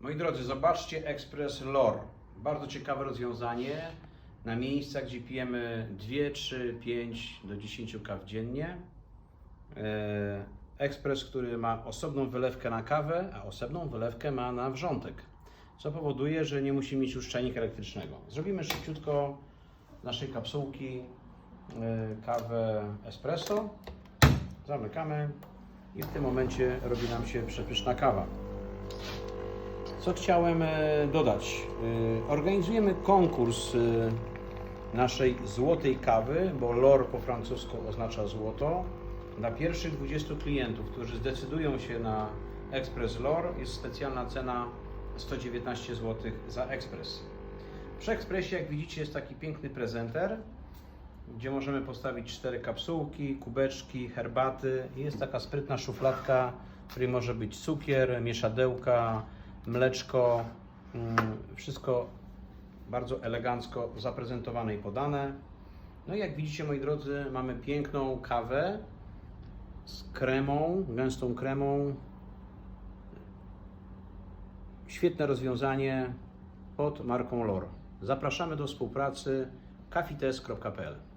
Moi drodzy, zobaczcie Express Lore. Bardzo ciekawe rozwiązanie na miejscach, gdzie pijemy 2, 3, 5 do 10 kaw dziennie. Ekspres, który ma osobną wylewkę na kawę, a osobną wylewkę ma na wrzątek, co powoduje, że nie musi mieć już czajnika elektrycznego. Zrobimy szybciutko z naszej kapsułki e, kawę espresso. Zamykamy i w tym momencie robi nam się przepyszna kawa. Co chciałem e, dodać? E, Organizujemy konkurs e, naszej złotej kawy, bo lor po francusku oznacza złoto. Dla pierwszych 20 klientów, którzy zdecydują się na Express Lor, jest specjalna cena 119 zł za ekspres. Przy ekspresie, jak widzicie, jest taki piękny prezenter, gdzie możemy postawić cztery kapsułki, kubeczki, herbaty. Jest taka sprytna szufladka, w której może być cukier, mieszadełka, mleczko. mm, Wszystko bardzo elegancko zaprezentowane i podane. No i jak widzicie, moi drodzy, mamy piękną kawę z kremą, gęstą kremą. Świetne rozwiązanie pod marką LOR. Zapraszamy do współpracy kafites.pl